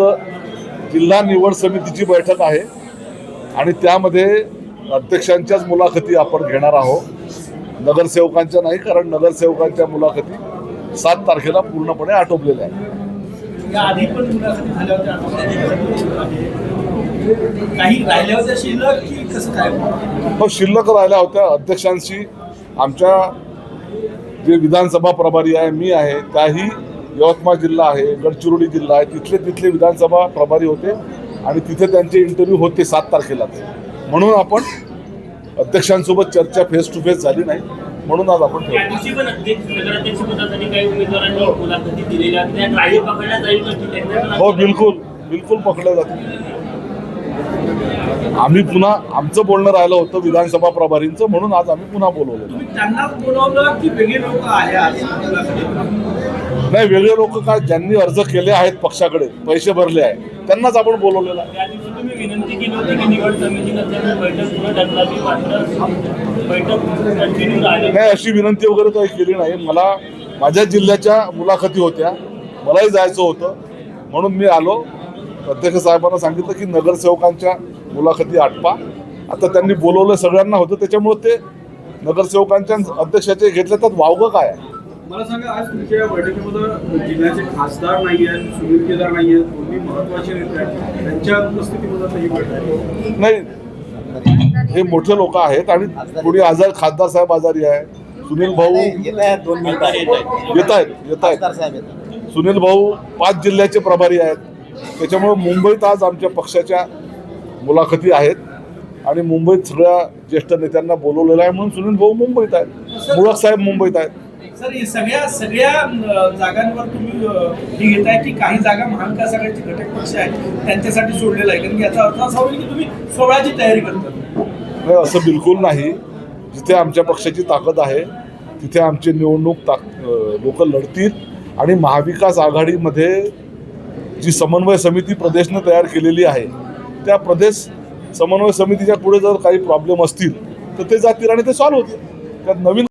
जिल्हा निवड समितीची बैठक आहे आणि त्यामध्ये अध्यक्षांच्याच मुलाखती आपण घेणार आहोत. नगरसेवकांच्या नाही कारण नगरसेवकांच्या मुलाखती सात तारखेला पूर्णपणे आटोपलेल्या आहेत. मग शिल्लक राहिल्या होत्या. अध्यक्षांशी आमच्या जे विधानसभा प्रभारी आहे मी आहे त्याही यवतमाळ जिल्हा आहे गडचिरोली जिल्हा आहे तिथले तिथले विधानसभा प्रभारी होते आणि तिथे त्यांचे इंटरव्ह्यू होते सात तारखेलाच म्हणून आपण अध्यक्षांसोबत चर्चा फेस टू फेस झाली नाही. म्हणून आज आपण त्यांना हो बिलकुल. बिलकुल पकडलं जातं आम्ही पुन्हा आमचं बोलणं राहिलं होतं विधानसभा प्रभारींचं म्हणून आज आम्ही पुन्हा बोलवलं. त्यांनाच बोलवलं की वेगळे लोक आहे? नाही वेगळे लोक काय ज्यांनी अर्ज केले आहेत पक्षाकडे पैसे भरले आहे त्यांनाच आपण बोलवलेलं की नाही अशी विनंती वगैरे काही केली नाही. मला माझ्या जिल्ह्याच्या मुलाखती होत्या. मलाही जायचं होतं. म्हणून मी आलो. अध्यक्ष साहेबांना सांगितलं की नगरसेवकांच्या मुलाखती आटपा. आता त्यांनी बोलवलं सगळ्यांना होतं. त्याच्यामुळे ते नगरसेवकांच्या अध्यक्षाचे घेतले. तर वावगं काय आहे? मला सांगा आज तुमच्या या बैठकीमध्ये जिल्ह्याचे खासदार नाही आहेत सुनील केदार नाही आहेत दोन्ही महत्त्वाचे नेते आहेत? त्यांच्या उपस्थितीमध्ये ही बैठक. नाही हे मोठे लोक आहेत आणि कोणी आजार खासदार साहेब आजारी आहे. सुनील भाऊ येत आहेत दोन येत आहेत येत सुनील भाऊ पाच जिल्ह्याचे प्रभारी आहेत. त्याच्यामुळे मुंबईत आज आमच्या पक्षाच्या मुलाखती आहेत आणि मुंबईत सगळ्या ज्येष्ठ नेत्यांना बोलवलेलं आहे म्हणून सुनील भाऊ मुंबईत आहेत. मुळक साहेब मुंबईत आहेत. सर हे सगळ्या सगळ्या जागांवर तुम्ही अं, हे घेताय की काही जागा महाविकास आघाडीचे घटक पक्ष आहेत त्यांच्यासाठी सोडलेला आहे? कारण याचा अर्थ असा होईल की तुम्ही सोहळ्याची तयारी करता. नाही असं बिलकुल नाही. जिथे आमच्या पक्षाची ताकद आहे तिथे आमची निवडणूक ताक लोक लढतील आणि महाविकास आघाडीमध्ये जी समन्वय समिती प्रदेशनं तयार केलेली आहे त्या प्रदेश समन्वय समितीच्या पुढे जर काही प्रॉब्लेम असतील तर ते जातील आणि ते सॉल्व्ह होतील. त्यात नवीन